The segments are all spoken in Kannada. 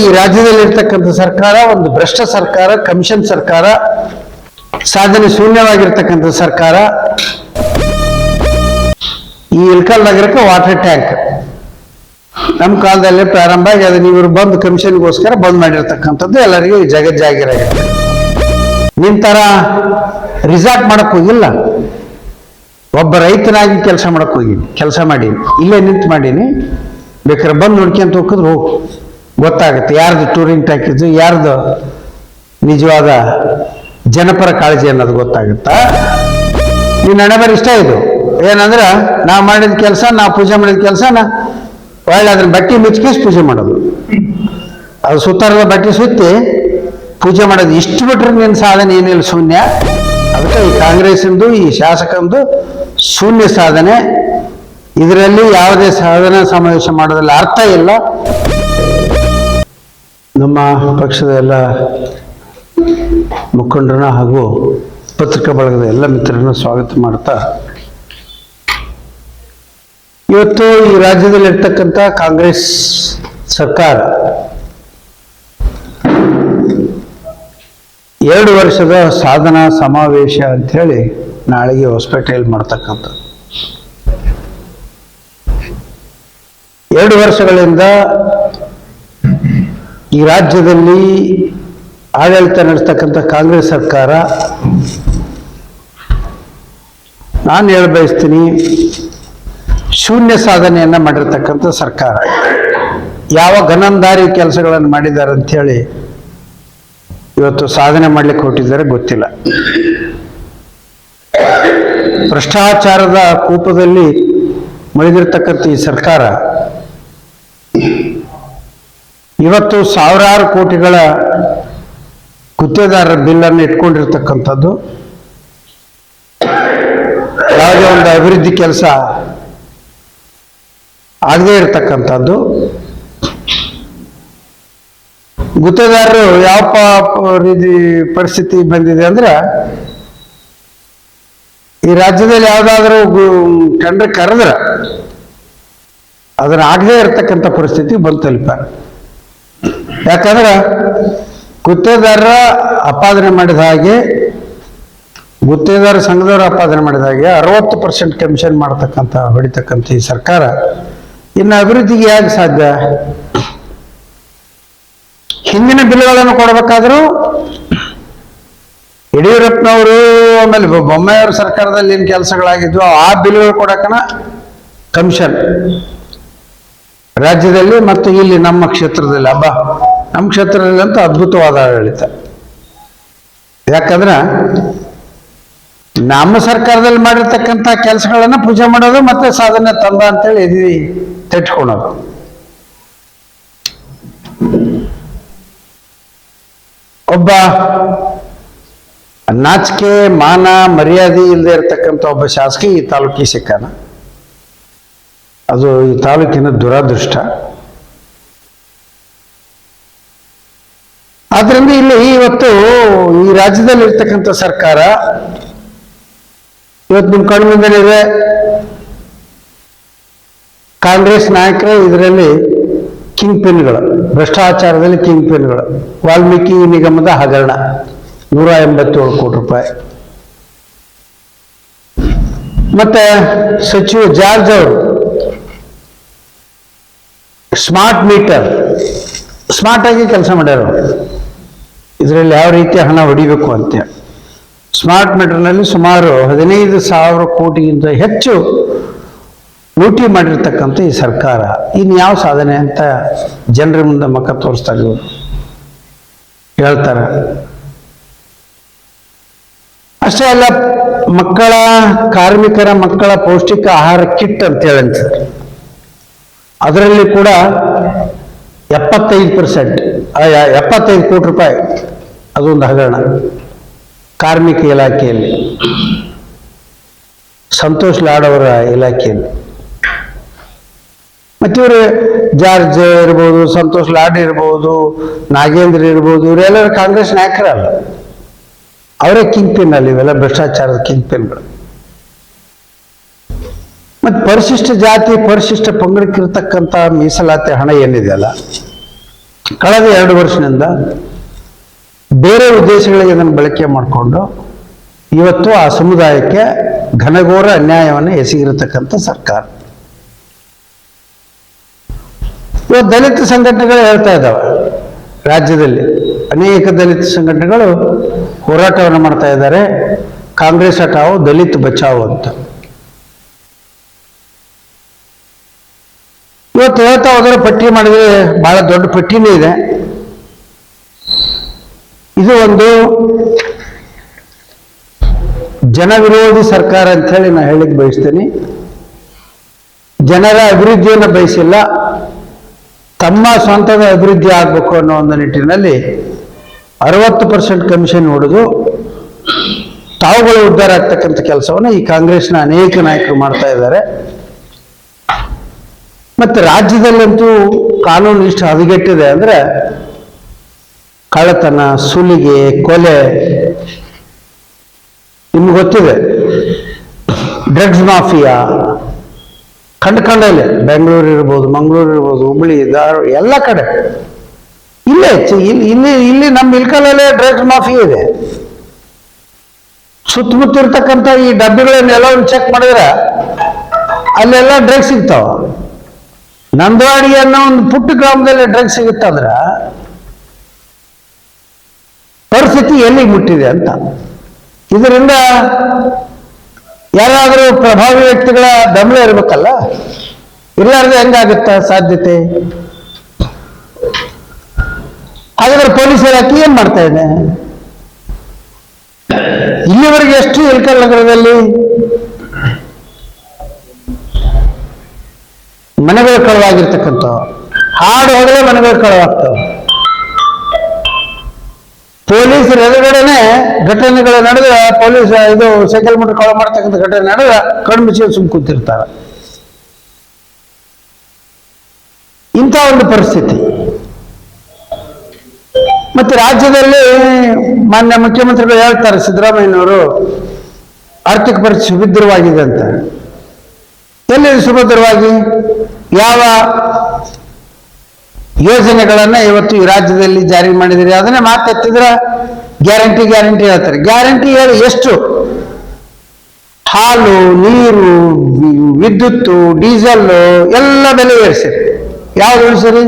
ಈ ರಾಜ್ಯದಲ್ಲಿ ಇರ್ತಕ್ಕಂಥ ಸರ್ಕಾರ, ಒಂದು ಭ್ರಷ್ಟ ಸರ್ಕಾರ, ಕಮಿಷನ್ ಸರ್ಕಾರ, ಸಾಧನೆ ಶೂನ್ಯವಾಗಿರ್ತಕ್ಕಂಥ ಸರ್ಕಾರ, ಈ ಇಲ್ಕಲ್ ನಗರಕ್ಕೆ ವಾಟರ್ ಟ್ಯಾಂಕ್ ನಮ್ಮ ಕಾಲದಲ್ಲಿ ಪ್ರಾರಂಭ ಆಗಿ ಅದನ್ನ ಇವರು ಬಂದು ಕಮಿಷನ್ಗೋಸ್ಕರ ಬಂದ್ ಮಾಡಿರ್ತಕ್ಕಂಥದ್ದು ಎಲ್ಲರಿಗೂ ಜಗಜ್ಜಾಗಿರಾಗಿದೆ ನಿನ್ ತರ ರಿಸಾರ್ಟ್ ಮಾಡಕ್ ಹೋಗಿಲ್ಲ. ಒಬ್ಬ ರೈತನಾಗಿ ಕೆಲಸ ಮಾಡಕ್ ಹೋಗಿನಿ, ಕೆಲಸ ಮಾಡೀನಿ, ಇಲ್ಲೇ ನಿಂತು ಮಾಡೀನಿ. ಬೇಕಾದ್ರೆ ಬಂದು ನೋಡ್ಕೊಂತ ಹೋಗಿದ್ರು ಹೋಗು. ಗೊತ್ತಾಗುತ್ತೆ. ಯಾರ್ದು ಟೂರಿಂಗ್ ಪ್ಯಾಕೇಜು ಯಾರ್ದು ನಿಜವಾದ ಜನಪರ ಕಾಳಜಿ ಅನ್ನೋದು ಗೊತ್ತಾಗುತ್ತಾ? ನಿನ್ನ ಹಣೆ ಇಷ್ಟ ಇದು. ಏನಂದ್ರೆ, ನಾವು ಮಾಡಿದ ಕೆಲಸ ನಾವು ಪೂಜೆ ಮಾಡಿದ ಕೆಲಸನ, ಒಳ್ಳೆ ಅದನ್ನ ಬಟ್ಟೆ ಮುಚ್ಕೇಸಿ ಪೂಜೆ ಮಾಡೋದು. ಅದು ಸುತ್ತಾರದ ಬಟ್ಟೆ ಸುತ್ತಿ ಪೂಜೆ ಮಾಡೋದು. ಇಷ್ಟು ಬಿಟ್ರೆ ನಿನ್ನ ಸಾಧನೆ ಏನಿಲ್ಲ ಶೂನ್ಯ. ಅದಕ್ಕೆ ಈ ಕಾಂಗ್ರೆಸ್ಸಿಂದು, ಈ ಶಾಸಕಂದು ಶೂನ್ಯ ಸಾಧನೆ. ಇದರಲ್ಲಿ ಯಾವುದೇ ಸಾಧನ ಸಮಾವೇಶ ಮಾಡೋದ್ರಲ್ಲಿ ಅರ್ಥ ಇಲ್ಲ. ನಮ್ಮ ಪಕ್ಷದ ಎಲ್ಲ ಮುಖಂಡರನ್ನ ಹಾಗೂ ಪತ್ರಿಕಾ ಬಳಗದ ಎಲ್ಲ ಮಿತ್ರರನ್ನ ಸ್ವಾಗತ ಮಾಡ್ತಾ ಇವತ್ತು ಈ ರಾಜ್ಯದಲ್ಲಿರ್ತಕ್ಕಂಥ ಕಾಂಗ್ರೆಸ್ ಸರ್ಕಾರ ಎರಡು ವರ್ಷದ ಸಾಧನಾ ಸಮಾವೇಶ ಅಂಥೇಳಿ ನಾಳೆಗೆ ಹೊಸಪೇಟೆಯಲ್ಲಿ ಮಾಡ್ತಕ್ಕಂಥ ಎರಡು ವರ್ಷಗಳಿಂದ ಈ ರಾಜ್ಯದಲ್ಲಿ ಆಡಳಿತ ನಡೆಸ್ತಕ್ಕಂಥ ಕಾಂಗ್ರೆಸ್ ಸರ್ಕಾರ, ನಾನು ಹೇಳ ಬಯಸ್ತೀನಿ, ಶೂನ್ಯ ಸಾಧನೆಯನ್ನ ಮಾಡಿರ್ತಕ್ಕಂಥ ಸರ್ಕಾರ. ಯಾವ ಗನಂದಾರಿ ಕೆಲಸಗಳನ್ನು ಮಾಡಿದ್ದಾರೆ ಅಂಥೇಳಿ ಇವತ್ತು ಸಾಧನೆ ಮಾಡಲಿಕ್ಕೆ ಹೊಟ್ಟಿದ್ದಾರೆ ಗೊತ್ತಿಲ್ಲ. ಭ್ರಷ್ಟಾಚಾರದ ಕೂಪದಲ್ಲಿ ಮುಳುಗಿರ್ತಕ್ಕಂಥ ಈ ಸರ್ಕಾರ ಇವತ್ತು ಸಾವಿರಾರು ಕೋಟಿಗಳ ಗುತ್ತೇದಾರರ ಬಿಲ್ಲನ್ನು ಇಟ್ಕೊಂಡಿರ್ತಕ್ಕಂಥದ್ದು ಯಾವುದೇ ಒಂದು ಅಭಿವೃದ್ಧಿ ಕೆಲಸ ಆಗದೇ ಇರತಕ್ಕಂಥದ್ದು. ಗುತ್ತೇದಾರರು ಯಾವ ರೀತಿ ಪರಿಸ್ಥಿತಿ ಬಂದಿದೆ ಅಂದ್ರೆ ಈ ರಾಜ್ಯದಲ್ಲಿ ಯಾವುದಾದ್ರೂ ಟೆಂಡರ್ ಕರೆದ್ರೆ ಅದನ್ನ ಆಗದೇ ಇರತಕ್ಕಂಥ ಪರಿಸ್ಥಿತಿ ಬಂದು ಯಾಕಂದ್ರೆ ಗುತ್ತೇದಾರರ ಅಪಾದನೆ ಮಾಡಿದ ಹಾಗೆ, ಗುತ್ತೇದಾರ ಸಂಘದವರು ಅಪಾದನೆ ಮಾಡಿದ ಹಾಗೆ ಅರವತ್ತು ಪರ್ಸೆಂಟ್ ಕಮಿಷನ್ ಮಾಡ್ತಕ್ಕಂಥ ಹೊಡಿತಕ್ಕಂಥ ಈ ಸರ್ಕಾರ ಇನ್ನು ಅಭಿವೃದ್ಧಿಗೆ ಯಾಕೆ ಸಾಧ್ಯ? ಹಿಂದಿನ ಬಿಲ್ಗಳನ್ನು ಕೊಡಬೇಕಾದ್ರೂ ಯಡಿಯೂರಪ್ಪನವರು ಆಮೇಲೆ ಬೊಮ್ಮಾಯಿಯವ್ರ ಸರ್ಕಾರದಲ್ಲಿ ಏನು ಕೆಲಸಗಳಾಗಿದ್ವು ಆ ಬಿಲ್ಗಳು ಕೊಡಕ್ಕನ ಕಮಿಷನ್. ರಾಜ್ಯದಲ್ಲಿ ಮತ್ತು ಇಲ್ಲಿ ನಮ್ಮ ಕ್ಷೇತ್ರದಲ್ಲಿ ಹಬ್ಬ ನಮ್ಮ ಕ್ಷೇತ್ರದಲ್ಲಂತೂ ಅದ್ಭುತವಾದ ಆಡಳಿತ. ಯಾಕಂದ್ರೆ ನಮ್ಮ ಸರ್ಕಾರದಲ್ಲಿ ಮಾಡಿರ್ತಕ್ಕಂಥ ಕೆಲಸಗಳನ್ನು ಪೂಜೆ ಮಾಡೋದು ಮತ್ತೆ ಸಾಧನೆ ತಂದ ಅಂತೇಳಿ ಎದಿ ತೆಟ್ಕೊಳೋದು. ಒಬ್ಬ ನಾಚಿಕೆ, ಮಾನ, ಮರ್ಯಾದೆ ಇಲ್ಲದೆ ಇರತಕ್ಕಂಥ ಒಬ್ಬ ಶಾಸಕಿ ಈ ತಾಲೂಕಿಗೆ ಸಿಕ್ಕಾನ. ಅದು ಈ ತಾಲೂಕಿನ ದುರಾದೃಷ್ಟ. ಆದ್ರಿಂದ ಇಲ್ಲಿ ಇವತ್ತು ಈ ರಾಜ್ಯದಲ್ಲಿ ಇರ್ತಕ್ಕಂಥ ಸರ್ಕಾರ ಇವತ್ತು ನಿಮ್ಮ ಕಣ್ಣು ಮುಂದೆ ಇದೆ. ಕಾಂಗ್ರೆಸ್ ನಾಯಕರು ಇದರಲ್ಲಿ ಕಿಂಗ್ ಪಿನ್ಗಳು ಭ್ರಷ್ಟಾಚಾರದಲ್ಲಿ ಕಿಂಗ್ ಪಿನ್ಗಳು ವಾಲ್ಮೀಕಿ ನಿಗಮದ ಹಗರಣ, ನೂರ ಎಂಬತ್ತೇಳು ಕೋಟಿ ರೂಪಾಯಿ. ಮತ್ತೆ ಸಚಿವ ಜಾರ್ಜ್ ಅವರು ಸ್ಮಾರ್ಟ್ ಮೀಟರ್, ಸ್ಮಾರ್ಟ್ ಆಗಿ ಕೆಲಸ ಮಾಡ್ಯಾರ ಇದರಲ್ಲಿ ಯಾವ ರೀತಿ ಹಣ ಹೊಡಿಬೇಕು ಅಂತ. ಸ್ಮಾರ್ಟ್ ಮೀಟರ್ನಲ್ಲಿ ಸುಮಾರು ಹದಿನೈದು ಸಾವಿರ ಕೋಟಿಗಿಂತ ಹೆಚ್ಚು ಲೂಟಿ ಮಾಡಿರ್ತಕ್ಕಂಥ ಈ ಸರ್ಕಾರ. ಇನ್ನು ಯಾವ ಸಾಧನೆ ಅಂತ ಜನರ ಮುಂದೆ ಮಕ್ಕ ತೋರಿಸ್ತಾರೆ ಇವರು ಹೇಳ್ತಾರೆ. ಅಷ್ಟೇ ಅಲ್ಲ, ಮಕ್ಕಳ, ಕಾರ್ಮಿಕರ ಮಕ್ಕಳ ಪೌಷ್ಟಿಕ ಆಹಾರ ಕಿಟ್ ಅಂತ ಹೇಳಂತ. ಅದರಲ್ಲಿ ಕೂಡ ಎಪ್ಪತ್ತೈದು ಪರ್ಸೆಂಟ್ ಎಪ್ಪತ್ತೈದು ಕೋಟಿ ರೂಪಾಯಿ ಅದೊಂದು ಹಗರಣ. ಕಾರ್ಮಿಕ ಇಲಾಖೆಯಲ್ಲಿ. ಸಂತೋಷ್ ಲಾಡ್ ಅವರ ಇಲಾಖೆಯಲ್ಲಿ. ಮತ್ತಿವರು ಜಾರ್ಜ್ ಇರ್ಬೋದು, ಸಂತೋಷ್ ಲಾಡ್ ಇರ್ಬೋದು, ನಾಗೇಂದ್ರ ಇರ್ಬೋದು, ಇವರೆಲ್ಲರೂ ಕಾಂಗ್ರೆಸ್ ನಾಯಕರಲ್ಲ. ಅವರೇ ಕಿಂಗ್ ಪಿನ್ ಅಲ್ಲಿ ಇವೆಲ್ಲ ಭ್ರಷ್ಟಾಚಾರದ ಕಿಂಗ್ ಪಿನ್ಗಳು ಮತ್ತೆ ಪರಿಶಿಷ್ಟ ಜಾತಿ, ಪರಿಶಿಷ್ಟ ಪಂಗಡಕ್ಕಿರ್ತಕ್ಕಂಥ ಮೀಸಲಾತಿ ಹಣ ಏನಿದೆಯಲ್ಲ ಕಳೆದ ಎರಡು ವರ್ಷದಿಂದ ಬೇರೆ ಉದ್ದೇಶಗಳಿಗೆ ಅದನ್ನು ಬಳಕೆ ಮಾಡಿಕೊಂಡು ಇವತ್ತು ಆ ಸಮುದಾಯಕ್ಕೆ ಘನಘೋರ ಅನ್ಯಾಯವನ್ನು ಎಸಗಿರತಕ್ಕಂಥ ಸರ್ಕಾರ. ಇವತ್ತು ದಲಿತ ಸಂಘಟನೆಗಳು ಹೇಳ್ತಾ ಇದ್ದಾವೆ. ರಾಜ್ಯದಲ್ಲಿ ಅನೇಕ ದಲಿತ ಸಂಘಟನೆಗಳು ಹೋರಾಟವನ್ನು ಮಾಡ್ತಾ ಇದ್ದಾರೆ. ಕಾಂಗ್ರೆಸ್ ಹಟಾವು ದಲಿತ ಬಚಾವು ಅಂತ. ಇವತ್ತು ಹೇಳ್ತಾ ಹೋದರೆ ಪಟ್ಟಿ ಮಾಡಿದ್ರೆ ಬಹಳ ದೊಡ್ಡ ಪಟ್ಟಿನೇ ಇದೆ. ಇದು ಒಂದು ಜನವಿರೋಧಿ ಸರ್ಕಾರ ಅಂತ ಹೇಳಿ ನಾನು ಹೇಳಿಕ್ ಬಯಸ್ತೀನಿ. ಜನರ ಅಭಿವೃದ್ಧಿಯನ್ನು ಬಯಸಿಲ್ಲ, ತಮ್ಮ ಸ್ವಂತದ ಅಭಿವೃದ್ಧಿ ಆಗಬೇಕು ಅನ್ನೋ ಒಂದು ನಿಟ್ಟಿನಲ್ಲಿ ಅರವತ್ತು ಪರ್ಸೆಂಟ್ ಕಮಿಷನ್ ಹೊಡೆದು ತಾವುಗಳು ಉದ್ಧಾರ ಆಗ್ತಕ್ಕಂಥ ಕೆಲಸವನ್ನು ಈ ಕಾಂಗ್ರೆಸ್ನ ಅನೇಕ ನಾಯಕರು ಮಾಡ್ತಾ ಇದ್ದಾರೆ. ಮತ್ತೆ ರಾಜ್ಯದಲ್ಲಂತೂ ಕಾನೂನು ಇಷ್ಟು ಹದಗೆಟ್ಟಿದೆ ಅಂದ್ರೆ ಕಳ್ಳತನ, ಸುಲಿಗೆ, ಕೊಲೆ ನಿಮ್ಗೆ ಗೊತ್ತಿದೆ. ಡ್ರಗ್ಸ್ ಮಾಫಿಯಾ ಕಂಡು ಕಂಡಲ್ಲೇ ಬೆಂಗಳೂರು ಇರ್ಬೋದು, ಮಂಗಳೂರು ಇರ್ಬೋದು ಹುಬ್ಬಳ್ಳಿ ಧಾರವಾಡ, ಎಲ್ಲ ಕಡೆ. ಇಲ್ಲೇ ಇಲ್ಲಿ ಇಲ್ಲಿ ಇಲ್ಲಿ ನಮ್ಮ ಇಲ್ಕಲಲ್ಲೇ ಡ್ರಗ್ಸ್ ಮಾಫಿಯಾ ಇದೆ. ಸುತ್ತಮುತ್ತ ಇರ್ತಕ್ಕಂಥ ಈ ಒಂದು ಚೆಕ್ ಮಾಡಿದ್ರೆ ಅಲ್ಲೆಲ್ಲ ಡ್ರಗ್ಸ್ ಸಿಗ್ತಾವ. ನಂದವಾಡಿ ಅನ್ನೋ ಒಂದು ಪುಟ್ಟ ಗ್ರಾಮದಲ್ಲಿ ಡ್ರಗ್ಸ್ ಸಿಗುತ್ತಂದ್ರ ಪರಿಸ್ಥಿತಿ ಎಲ್ಲಿ ಮುಟ್ಟಿದೆ ಅಂತ. ಇದರಿಂದ ಯಾರಾದರೂ ಪ್ರಭಾವಿ ವ್ಯಕ್ತಿಗಳ ಬೆಂಬಲ ಇರಬೇಕಲ್ಲ? ಇರ್ಲಾರ್ದೆ ಹೆಂಗಾಗುತ್ತ ಸಾಧ್ಯತೆ? ಹಾಗಾದ್ರೆ ಪೊಲೀಸ್ ಇಲಾಖೆ ಏನ್ ಮಾಡ್ತಾ ಇದೆ? ಇಲ್ಲಿವರೆಗೆ ಎಷ್ಟು ಇಲ್ಕಲ್ ನಗರದಲ್ಲಿ ಮನೆಗಳು ಕಳವಾಗಿರ್ತಕ್ಕಂಥ ಹಾಡು ಹೋಗಲೇ ಮನೆಗಳು ಕಳವಾಗ್ತವೆ. ಪೊಲೀಸರ ಎದುರುಗಡೆನೆ ಘಟನೆಗಳು ನಡೆದ್ರೆ ಪೊಲೀಸ್ ಇದು ಸೈಕಲ್ ಮೋಟರ್ ಕಳ ಮಾಡ್ತಕ್ಕಂಥ ಘಟನೆ ನಡೆದ್ರೆ ಕಣ್ಮುಚ್ಚಿ ಸುಮ್ ಕೂತಿರ್ತಾರೆ. ಇಂಥ ಒಂದು ಪರಿಸ್ಥಿತಿ. ಮತ್ತೆ ರಾಜ್ಯದಲ್ಲಿ ಮಾನ್ಯ ಮುಖ್ಯಮಂತ್ರಿಗಳು ಹೇಳ್ತಾರೆ, ಸಿದ್ದರಾಮಯ್ಯನವರು ಆರ್ಥಿಕ ಪರಿಸ್ಥಿತಿ ಸುಭದ್ರವಾಗಿದೆ ಅಂತ. ಎಲ್ಲಿ ಸುಭದ್ರವಾಗಿ? ಯಾವ ಯೋಜನೆಗಳನ್ನ ಇವತ್ತು ಈ ರಾಜ್ಯದಲ್ಲಿ ಜಾರಿ ಮಾಡಿದಿರಿ. ಅದನ್ನೇ ಮಾತೆತ್ತಿದ್ರ ಗ್ಯಾರಂಟಿ ಗ್ಯಾರಂಟಿ ಹೇಳ್ತಾರೆ. ಗ್ಯಾರಂಟಿ ಹೇಳಿ ಎಷ್ಟು? ಹಾಲು, ನೀರು ವಿದ್ಯುತ್ ಡೀಸೆಲ್ ಎಲ್ಲ ಬೆಲೆ ಏರಿಸಿರಿ ಯಾವ್ದು ಉಳಿಸಿರಿ?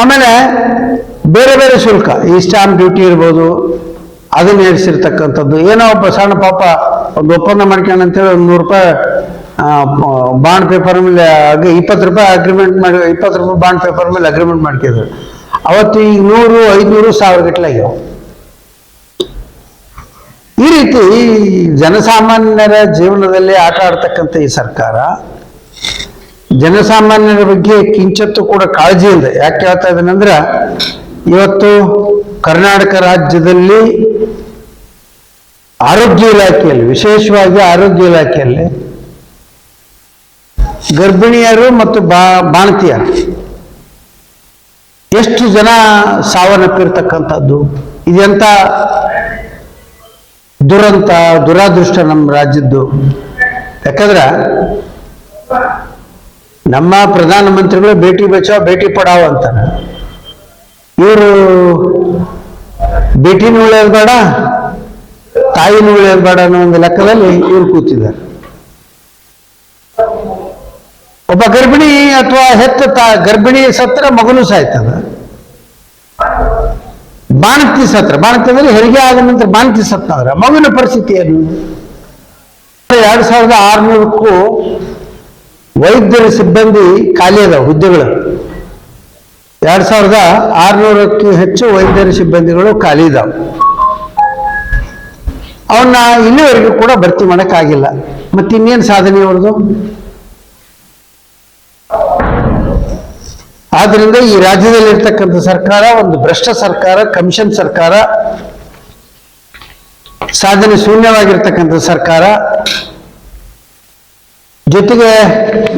ಆಮೇಲೆ ಬೇರೆ ಬೇರೆ ಶುಲ್ಕ. ಈ ಸ್ಟಾಂಪ್ ಡ್ಯೂಟಿ ಇರ್ಬೋದು, ಅದನ್ನ ಏರಿಸಿರ್ತಕ್ಕಂಥದ್ದು. ಏನೋ ಒಬ್ಬ ಸಣ್ಣ ಪಾಪ ಒಂದು ಒಪ್ಪಂದ ಮಾಡ್ಕೊಂಡಂತೇಳಿ ಒಂದು ನೂರು ರೂಪಾಯಿ ಬಾಂಡ್ ಪೇಪರ್ ಮೇಲೆ ಇಪ್ಪತ್ತು ರೂಪಾಯಿ ಅಗ್ರಿಮೆಂಟ್ ಮಾಡಿ, ಇಪ್ಪತ್ತು ರೂಪಾಯಿ ಬಾಂಡ್ ಪೇಪರ್ ಮೇಲೆ ಅಗ್ರಿಮೆಂಟ್ ಮಾಡ್ಕಿದ್ರು ಅವತ್ತು ಈಗ ನೂರು, ಐದುನೂರು ಸಾವಿರ ಗಟ್ಟಲೆ ಆಗ್ಯಾವ. ಈ ರೀತಿ ಜನಸಾಮಾನ್ಯರ ಜೀವನದಲ್ಲಿ ಆಟ ಆಡ್ತಕ್ಕಂಥ ಈ ಸರ್ಕಾರ, ಜನಸಾಮಾನ್ಯರ ಬಗ್ಗೆ ಕಿಂಚತ್ತು ಕೂಡ ಕಾಳಜಿ ಇಲ್ಲ. ಯಾಕೆ ಹೇಳ್ತಾ ಇದ್ದೇನೆಂದ್ರೆ ಇವತ್ತು ಕರ್ನಾಟಕ ರಾಜ್ಯದಲ್ಲಿ ಆರೋಗ್ಯ ಇಲಾಖೆಯಲ್ಲಿ, ವಿಶೇಷವಾಗಿ ಆರೋಗ್ಯ ಇಲಾಖೆಯಲ್ಲಿ ಗರ್ಭಿಣಿಯರು ಮತ್ತು ಬಾ, ಬಾಣತಿಯರು. ಎಷ್ಟು ಜನ ಸಾವನ್ನಪ್ಪಿರ್ತಕ್ಕಂಥದ್ದು? ಇದೆಂತ ದುರಂತ, ದುರಾದೃಷ್ಟ ನಮ್ಮ ರಾಜ್ಯದ್ದು? ಯಾಕಂದ್ರೆ ನಮ್ಮ ಪ್ರಧಾನಮಂತ್ರಿಗಳು ಭೇಟಿ ಬಚಾವ್, ಭೇಟಿ ಪಡಾವ್ ಅಂತಾರೆ. ಇವರು ಭೇಟಿನೂ ಉಳಿಯೋದು ಬೇಡ, ತಾಯಿನೂ ಉಳಿಯೋದು ಬೇಡ ಅನ್ನೋ ಒಂದು ಲೆಕ್ಕದಲ್ಲಿ ಇವ್ರು ಕೂತಿದ್ದಾರೆ. ಒಬ್ಬ ಗರ್ಭಿಣಿ ಅಥವಾ ಹೆತ್ತ ತಾ ಗರ್ಭಿಣಿ ಸತ್ರ ಮಗನು ಸಾಯ್ತದ ಬಾಣತಿ ಸತ್ರ ಬಾಣತಿ ಅಂದ್ರೆ ಹೆರಿಗೆ ಆದ ನಂತರ ಬಾಣತಿ ಸತ್ತಂದ್ರೆ ಮಗುವಿನ ಪರಿಸ್ಥಿತಿ ಏನು? ಎರಡ್ ಸಾವಿರದ ಆರ್ನೂರಕ್ಕೂ ವೈದ್ಯರ ಸಿಬ್ಬಂದಿ ಖಾಲಿ ಅದ ಹುದ್ದೆಗಳು. ಎರಡ್ ಸಾವಿರದ ಆರ್ನೂರಕ್ಕೂ ಹೆಚ್ಚು ವೈದ್ಯರ ಸಿಬ್ಬಂದಿಗಳು ಖಾಲಿ ಇದಾವೆ. ಅವನ್ನ ಇಲ್ಲಿವರೆಗೂ ಕೂಡ ಭರ್ತಿ ಮಾಡಕ್ಕಾಗಿಲ್ಲ. ಮತ್ತಿನ್ನೇನು ಸಾಧನೆ ಅವ್ರದ್ದು? ಆದ್ರಿಂದ ಈ ರಾಜ್ಯದಲ್ಲಿ ಇರ್ತಕ್ಕಂಥ ಸರ್ಕಾರ, ಒಂದು ಭ್ರಷ್ಟ ಸರ್ಕಾರ, ಕಮಿಷನ್ ಸರ್ಕಾರ, ಸಾಧನೆ ಶೂನ್ಯವಾಗಿರ್ತಕ್ಕಂಥ ಸರ್ಕಾರ, ಜೊತೆಗೆ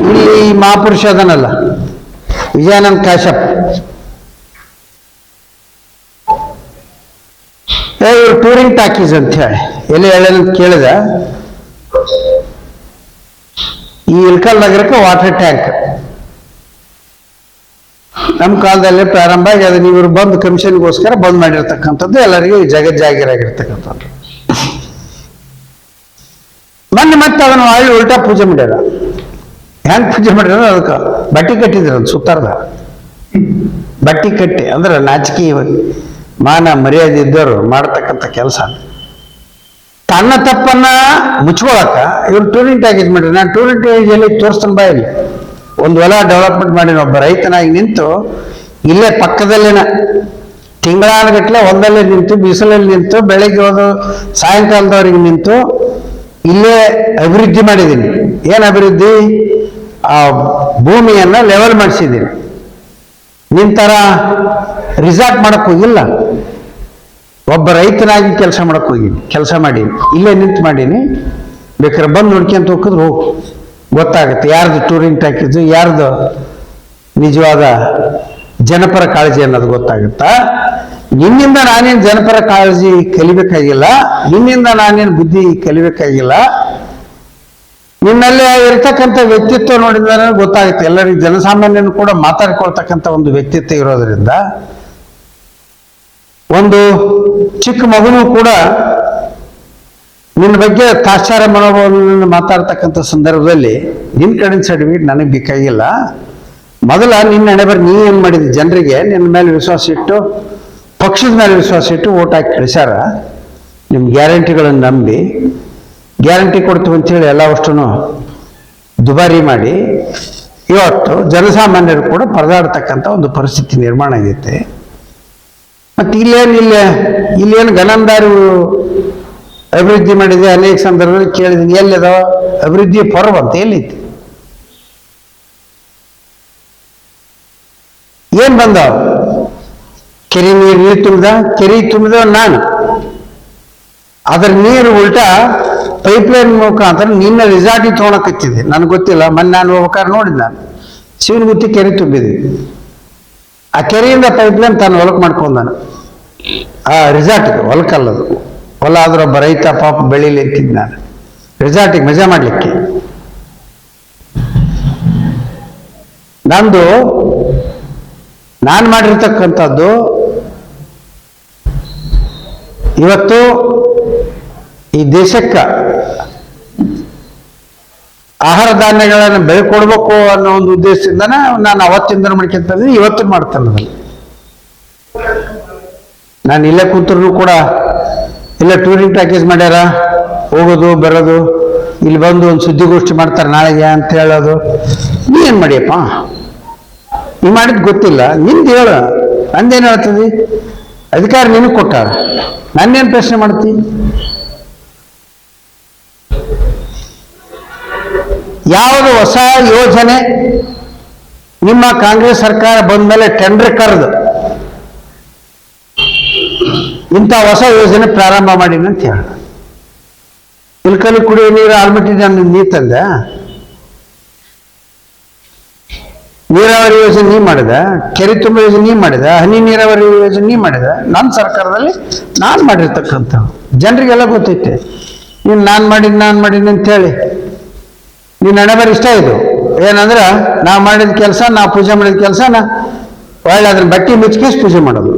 ಇಲ್ಲಿ ಮಹಾಪುರುಷ ಅದನಲ್ಲ, ವಿಜಯಾನಂದ್ ಕಾಶ್ಯಪ್ ಇವರು ಟೂರಿಂಗ್ ಟಾಕೀಸ್ ಅಂತ ಹೇಳಿ. ಎಲ್ಲಿ ಹೇಳಂತ ಕೇಳಿದ? ಈ ಇಲ್ಕಲ್ ನಗರಕ್ಕೆ ವಾಟರ್ ಟ್ಯಾಂಕ್ ನಮ್ಮ ಕಾಲದಲ್ಲಿ ಪ್ರಾರಂಭ ಆಗಿ ಅದನ್ನ ಇವರು ಬಂದು ಕಮಿಷನ್ಗೋಸ್ಕರ ಬಂದ್ ಮಾಡಿರ್ತಕ್ಕಂಥದ್ದು ಎಲ್ಲರಿಗೂ ಜಗಜ್ಜಾಗಿರಾಗಿರ್ತಕ್ಕಂಥದ್ದು ಮೊನ್ನೆ ಮತ್ತೆ ಅದನ್ನು ಹಳ್ಳಿ ಉಲ್ಟಾ ಪೂಜೆ ಮಾಡ್ಯಾರ. ಹೆಂಗ್ ಪೂಜೆ ಮಾಡ್ಯಾರ ಅದಕ್ಕೆ ಬಟ್ಟಿ ಕಟ್ಟಿದ್ರು ಸುತ್ತಾರ್ದ. ಬಟ್ಟಿ ಕಟ್ಟಿ ಅಂದ್ರೆ ನಾಚಿಕೆ ಮಾನ ಮರ್ಯಾದೆ ಇದ್ದವರು ಮಾಡ್ತಕ್ಕಂಥ ಕೆಲಸ ತನ್ನ ತಪ್ಪನ್ನ ಮುಚ್ಕೊಳಕ ಇವ್ರು ಟೂರಿಂಟ್ ಆಗಿದ್ ಮಾಡ್ರಿ ನಾನು ಟೂರಿಂಟ್ ಎಲ್ಲಿ ತೋರಿಸ್ತಾನೆ ಬಾಯಲ್ಲಿ ಒಂದು ಹೊಲ ಡೆವಲಪ್ಮೆಂಟ್ ಮಾಡಿರೋ ಒಬ್ಬ ರೈತನಾಗಿ ನಿಂತು, ಇಲ್ಲೇ ಪಕ್ಕದಲ್ಲೇನ ತಿಂಗಳಾನುಗಟ್ಲೆ ಒಂದಲ್ಲೇ ನಿಂತು, ಬಿಸಿಲಲ್ಲಿ ನಿಂತು, ಬೆಳಗ್ಗೆ ಹೋದು ಸಾಯಂಕಾಲದವರೆಗೆ ನಿಂತು, ಇಲ್ಲೇ ಅಭಿವೃದ್ಧಿ ಮಾಡಿದ್ದೀನಿ. ಏನು ಅಭಿವೃದ್ಧಿ? ಆ ಭೂಮಿಯನ್ನು ಲೆವೆಲ್ ಮಾಡಿಸಿದ್ದೀನಿ. ನಿಂತರ ರಿಸಾರ್ಟ್ ಮಾಡಕ್ಕೆ ಹೋಗಿಲ್ಲ ಒಬ್ಬ ರೈತನಾಗಿ ಕೆಲಸ ಮಾಡಕ್ಕೆ ಹೋಗಿನಿ ಕೆಲಸ ಮಾಡೀನಿ, ಇಲ್ಲೇ ನಿಂತು ಮಾಡೀನಿ. ಬೇಕಾದ್ರೆ ಬಂದು ನೋಡ್ಕೊಂತ ಹೋಗಿದ್ರೆ ಹೋಗು. ಗೊತ್ತಾಗುತ್ತೆ. ಯಾರ್ದು ಟೂರಿಂಗ್ ಪ್ಯಾಕೇಜು ಯಾರ್ದು ನಿಜವಾದ ಜನಪರ ಕಾಳಜಿ ಅನ್ನೋದು ಗೊತ್ತಾಗುತ್ತಾ? ನಿನ್ನಿಂದ ನಾನೇನು ಜನಪರ ಕಾಳಜಿ ಕಲಿಬೇಕಾಗಿಲ್ಲ ನಿನ್ನಿಂದ ನಾನೇನು ಬುದ್ಧಿ ಕಲಿಬೇಕಾಗಿಲ್ಲ, ನಿನ್ನಲ್ಲಿ ಇರ್ತಕ್ಕಂಥ ವ್ಯಕ್ತಿತ್ವ ನೋಡಿದ್ರೆ ಗೊತ್ತಾಗುತ್ತೆ. ಎಲ್ಲರಿಗೂ ಜನಸಾಮಾನ್ಯನು ಕೂಡ ಮಾತಾಡ್ಕೊಳ್ತಕ್ಕಂಥ ಒಂದು ವ್ಯಕ್ತಿತ್ವ ಇರೋದ್ರಿಂದ ಒಂದು ಚಿಕ್ಕ ಮಗನೂ ಕೂಡ ನಿನ್ನ ಬಗ್ಗೆ ತಾಶ್ಚಾರ ಮನೋಭಾವನೆಯನ್ನು ಮಾತಾಡ್ತಕ್ಕಂಥ ಸಂದರ್ಭದಲ್ಲಿ ನಿನ್ನ ಕಡೆಯಿಂದ ಸರ್ಟಿಫಿಕೇಟ್ ನನಗೆ ಬೇಕಾಗಿಲ್ಲ. ಮೊದಲ ನಿನ್ನ ಹಣೆಬರ್ ನೀ ಏನು ಮಾಡಿದ್ವಿ ಜನರಿಗೆ ನಿನ್ನ ಮೇಲೆ ವಿಶ್ವಾಸ ಇಟ್ಟು, ಪಕ್ಷದ ಮೇಲೆ ವಿಶ್ವಾಸ ಇಟ್ಟು ಓಟ್ ಹಾಕಿ ಕಳಿಸ್ಯಾರ. ನಿಮ್ಮ ಗ್ಯಾರಂಟಿಗಳನ್ನು ನಂಬಿ, ಗ್ಯಾರಂಟಿ ಕೊಡ್ತೀವಿ ಅಂತೇಳಿ ಎಲ್ಲ ಅಷ್ಟು ದುಬಾರಿ ಮಾಡಿ, ಇವತ್ತು ಜನಸಾಮಾನ್ಯರು ಕೂಡ ಪರದಾಡ್ತಕ್ಕಂಥ ಒಂದು ಪರಿಸ್ಥಿತಿ ನಿರ್ಮಾಣ ಆಗೈತೆ. ಮತ್ತು ಇಲ್ಲೇನು ಇಲ್ಲೇ, ಇಲ್ಲೇನು ಗನಂದಾರಿ ಅಭಿವೃದ್ಧಿ ಮಾಡಿದೆ ಅನೇಕ ಸಂದರ್ಭದಲ್ಲಿ ಕೇಳಿದ್ದೀನಿ, ಎಲ್ಲಿದೋ ಅಭಿವೃದ್ಧಿ ಪರ್ವ ಅಂತ ಎಲ್ಲಿತ್ತು? ಏನ್ ಬಂದವ ಕೆರೆ ನೀರು ನೀರು ತುಂಬಿದ? ಕೆರೆ ತುಂಬಿದ ನಾನು. ಅದ್ರ ನೀರು ಉಲ್ಟಾ ಪೈಪ್ಲೈನ್ ಮುಖಾಂತರ ನಿನ್ನ ರಿಸಾರ್ಟಿಗೆ ತೊಗೊಳಕತ್ತಿದ್ದೆ. ನನಗೆ ಗೊತ್ತಿಲ್ಲ, ಮೊನ್ನೆ ನಾನು ಹೋಗ್ಬೇಕಾದ್ರೆ ನೋಡಿದ್ ನಾನು ಶಿವನಗುತ್ತಿ ಕೆರೆ ತುಂಬಿದ್ವಿ ಆ ಕೆರೆಯಿಂದ ಪೈಪ್ಲೈನ್ ತಾನು ಹೊಲಕ್ಕೆ ಮಾಡ್ಕೊಂಡಾನು. ಆ ರಿಸಾರ್ಟ್ಗೆ ಹೊಲಕ್ಕಲ್ಲದು. ಹೊಲ ಆದ್ರೆ ರೈತ ಪಾಪ ಬೆಳೀಲಿ ನಾನು. ರೆಸಾರ್ಟಿಗೆ ಮಜಾ ಮಾಡ್ಲಿಕ್ಕೆ. ನಂದು ನಾನು ಮಾಡಿರ್ತಕ್ಕಂಥದ್ದು ಇವತ್ತು ಈ ದೇಶಕ್ಕೆ ಆಹಾರ ಧಾನ್ಯಗಳನ್ನು ಬೆಳ್ಕೊಡ್ಬೇಕು ಅನ್ನೋ ಒಂದು ಉದ್ದೇಶದಿಂದನೇ ನಾನು ಅವತ್ತಿಂದ ಮಾಡ್ಕೊಂತಂದ್ರೆ ಇವತ್ತು ಮಾಡ್ತೇನೆ ನಾನು ಇಲ್ಲೇ ಕೂತ್ರು ಕೂಡ ಇಲ್ಲ ಟೂರಿಂಗ್ ಪ್ಯಾಕೇಜ್ ಮಾಡ್ಯಾರ? ಹೋಗೋದು, ಬರೋದು, ಇಲ್ಲಿ ಬಂದು ಒಂದು ಸುದ್ದಿಗೋಷ್ಠಿ ಮಾಡ್ತಾರೆ ನಾಳೆಗೆ ಅಂತ ಹೇಳೋದು. ನೀ ಏನು ಮಾಡಿಯಪ್ಪ? ನೀ ಮಾಡಿದ್ದು ಗೊತ್ತಿಲ್ಲ. ನಿಂದು ಹೇಳ. ನಂದೇನು ಹೇಳ್ತದೆ? ಅಧಿಕಾರ ನಿನಗೆ ಕೊಟ್ಟಾರ. ನಾನೇನು ಪ್ರಶ್ನೆ ಮಾಡ್ತಿ? ಯಾವುದು ಹೊಸ ಯೋಜನೆ ನಿಮ್ಮ ಕಾಂಗ್ರೆಸ್ ಸರ್ಕಾರ ಬಂದ ಮೇಲೆ ಟೆಂಡರ್ ಕರೆದು? ಇಂಥ ಹೊಸ ಯೋಜನೆ ಪ್ರಾರಂಭ ಮಾಡೀನಿ ಅಂತ ಹೇಳ. ಇಲ್ಕಲ್ಲಿ ಕುಡಿಯೋ ನೀರು ಆಲ್ಮಟ್ಟಿದ ನೀ ತಂದೆ ನೀರಾವರಿ ಯೋಜನೆ ನೀ ಮಾಡಿದ? ಕೆರೆ ತುಂಬ ಯೋಜನೆ ನೀ ಮಾಡಿದ? ಹನಿ ನೀರಾವರಿ ಯೋಜನೆ ನೀ ಮಾಡಿದ? ನನ್ನ ಸರ್ಕಾರದಲ್ಲಿ ನಾನು ಮಾಡಿರ್ತಕ್ಕಂಥ ಜನರಿಗೆಲ್ಲ ಗೊತ್ತೈತೆ. ನೀನು ನಾನು ಮಾಡಿದ್ದು ನಾನು ಮಾಡೀನಿ ಅಂತ ಹೇಳಿ. ನಿನ್ನ ಹಣೆ ಬರ ಇಷ್ಟ ಇದು. ಏನಂದ್ರೆ ನಾವು ಮಾಡಿದ ಕೆಲಸ ನಾವು ಪೂಜೆ ಮಾಡಿದ ಕೆಲಸನ, ಒಳ್ಳೆ ಅದನ್ನ ಬಟ್ಟೆ ಮುಚ್ಕೇಸಿ ಪೂಜೆ ಮಾಡೋದು.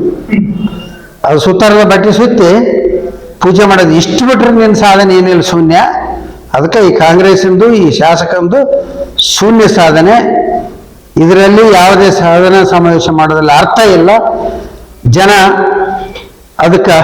ಅದು ಸುತ್ತಾರದ ಬಟ್ಟೆ ಸುತ್ತಿ ಪೂಜೆ ಮಾಡೋದು. ಇಷ್ಟು ಬಿಟ್ರೆ ನಿನ್ನ ಸಾಧನೆ ಏನಿಲ್ಲ ಶೂನ್ಯ. ಅದಕ್ಕೆ ಈ ಕಾಂಗ್ರೆಸ್ಸಿಂದು, ಈ ಶಾಸಕಂದು ಶೂನ್ಯ ಸಾಧನೆ. ಇದರಲ್ಲಿ ಯಾವುದೇ ಸಾಧನೆ ಸಮಾವೇಶ ಮಾಡೋದ್ರಲ್ಲಿ ಅರ್ಥ ಇಲ್ಲ. ಜನ ಅದಕ್ಕೆ